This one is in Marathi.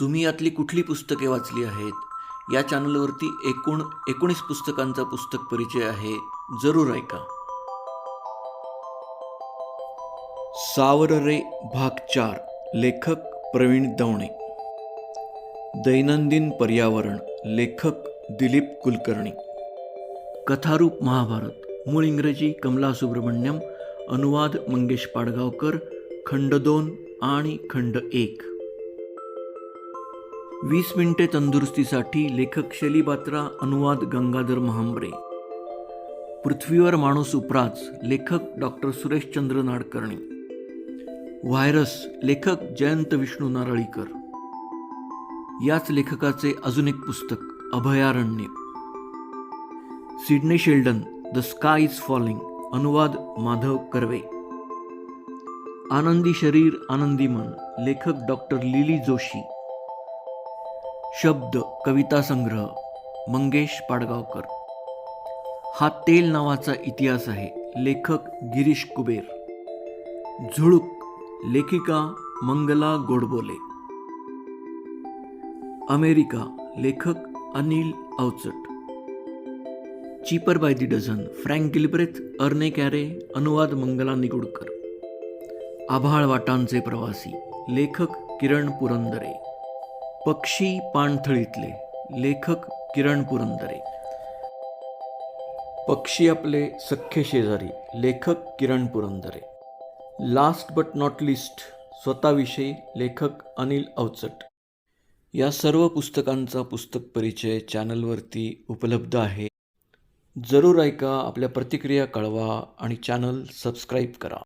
तुम्ही यातली कुठली पुस्तके वाचली आहेत? या चॅनलवरती एकूण एकोणीस पुस्तकांचा पुस्तक परिचय आहे. जरूर ऐका. सावर रे भाग चार. लेखक प्रवीण दवणे. दैनंदिन पर्यावरण. लेखक दिलीप कुलकर्णी. कथारूप महाभारत. मूळ इंग्रजी कमला सुब्रमण्यम अनुवाद मंगेश पाडगावकर खंड दोन आणि खंड एक. वीस मिनिटे तंदुरुस्तीसाठी लेखक शैली बात्रा अनुवाद गंगाधर महांबरे. पृथ्वीवर माणूस उपराज लेखक डॉक्टर सुरेशचंद्र नाडकर्णी. व्हायरस लेखक जयंत विष्णू नारळीकर. याच लेखकाचे अजून एक पुस्तक Abhayaranya. Sidney Sheldon the sky is falling अनुवाद माधव कर्वे. आनंदी शरीर आनंदी मन लेखक डॉक्टर लिली जोशी. शब्द कविता संग्रह मंगेश पाडगावकर. हा तेल नावाचा इतिहास आहे लेखक गिरीश कुबेर. झुळूक लेखिका मंगला गोडबोले. अमेरिका लेखक Anil Avachat. Cheaper by the dozen Frank Gilbreth Arne Carey अनुवाद मंगला निगुडकर. आभाळ वाटांचे प्रवासी लेखक किरण पुरंदरे. पक्षी पाणथळीतले. लेखक किरण पुरंदरे. पक्षी आपले सख्खे शेजारी. लेखक Kiran Purandare. Last but not least स्वतःविषयी लेखक अनिल अवचट. या सर्व पुस्तकांचा पुस्तक परिचय चॅनलवरती उपलब्ध आहे. जरूर ऐका आपल्या प्रतिक्रिया कळवा आणि चॅनल सबस्क्राईब करा.